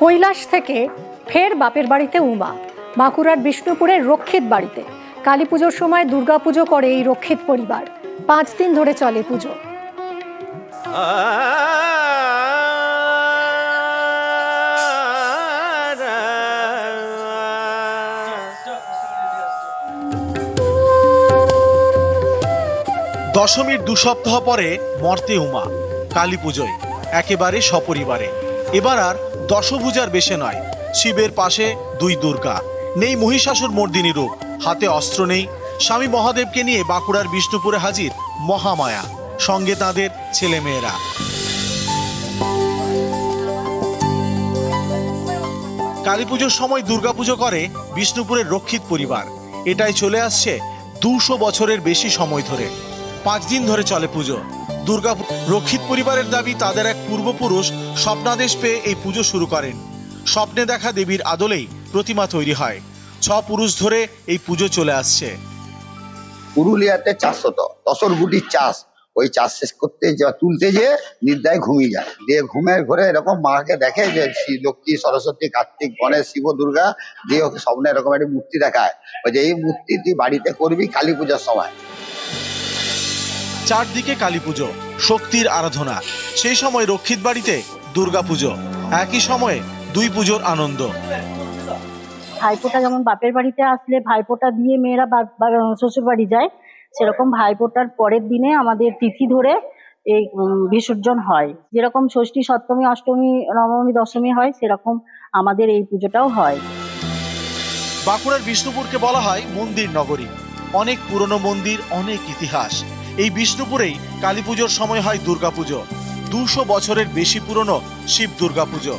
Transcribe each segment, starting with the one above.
কৈলাস থেকে ফের বাপের বাড়িতে উমা, বাঁকুড়ার বিষ্ণুপুরের রক্ষিত বাড়িতে। কালী পুজোর সময় দুর্গাপুজো করে এই রক্ষিত পরিবার। পাঁচ দিন ধরে চলে পুজো। দশমীর দু সপ্তাহ পরে মর্তে উমা কালী পুজোয় একেবারে সপরিবারে। এবার আর দশভুজার বেশে নয়, শিবের পাশে দুই দুর্গা। নেই মহিষাসুর মর্দিনী রূপ, হাতে অস্ত্র নেই। স্বামী মহাদেবকে নিয়ে বাঁকুড়ার বিষ্ণুপুরে হাজির মহামায়া, সঙ্গে তাদের ছেলেমেয়েরা। কালী পুজোর সময় দুর্গাপুজো করে বিষ্ণুপুরের রক্ষিত পরিবার। এটাই চলে আসছে দুশো বছরের বেশি সময় ধরে। পাঁচ দিন ধরে চলে পুজো। দুর্গা রক্ষিত পরিবারের দাবি, তাদের এক পূর্বপুরুষ স্বপ্নাদেশ পেয়ে এই পুজো শুরু করেন। স্বপ্নে দেখা দেবীর আদলেই প্রতিমা তৈরি হয়। ছ পুরুষ ধরে এই পুজো চলে আসছে। পুরুলিয়াতে চাষ হতো। তসর গুটির চাষ। ওই চাষ শেষ করতে যা তুলতে যে নির্দায় ঘুমিয়ে যায়। দিয়ে ঘুমের ঘরে এরকম মাকে দেখে যে লক্ষ্মী, সরস্বতী, কার্তিক, গণেশ, শিব, দুর্গা দিয়ে ওকে স্বপ্নে এরকম একটা মূর্তি দেখায়। ওই যে এই মূর্তি তুই বাড়িতে করবি কালী পূজার সময়। চারদিকে কালী পুজো শক্তির আরাধনা সেই সময় রক্ষিত বাড়িতে দুর্গা পুজো একই সময়ে দুই পুজোর আনন্দ। ভাইফোঁটা যেমন বাপের বাড়িতে আসলে ভাইফোঁটা দিয়ে মেয়েরা শ্বশুর বাড়ি যায় সেরকম ভাইফোঁটার পরের দিনে আমাদের তিথি ধরে এই বিসর্জন হয়। যেরকম ষষ্ঠী সপ্তমী অষ্টমী নবমী দশমী হয় সেরকম আমাদের এই পুজোটাও হয়। বাঁকুড়ার বিষ্ণুপুরকে বলা হয় মন্দির নগরী। অনেক পুরনো মন্দির অনেক ইতিহাস। এই বিষ্ণুপুরেই কালী পুজোর সময় হয় দুর্গাপুজো। দুশো বছরের বেশি পুরনো শিব দুর্গাপুজো।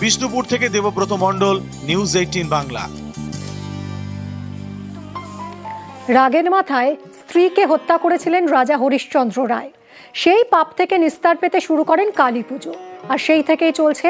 বিষ্ণুপুর থেকে দেবব্রত মণ্ডল, নিউজ এইটিন বাংলা। রাগের মাথায় স্ত্রীকে হত্যা করেছিলেন রাজা হরিশ্চন্দ্র রায়। সেই পাপ থেকে নিস্তার পেতে শুরু করেন কালী পুজো আর সেই থেকেই চলছে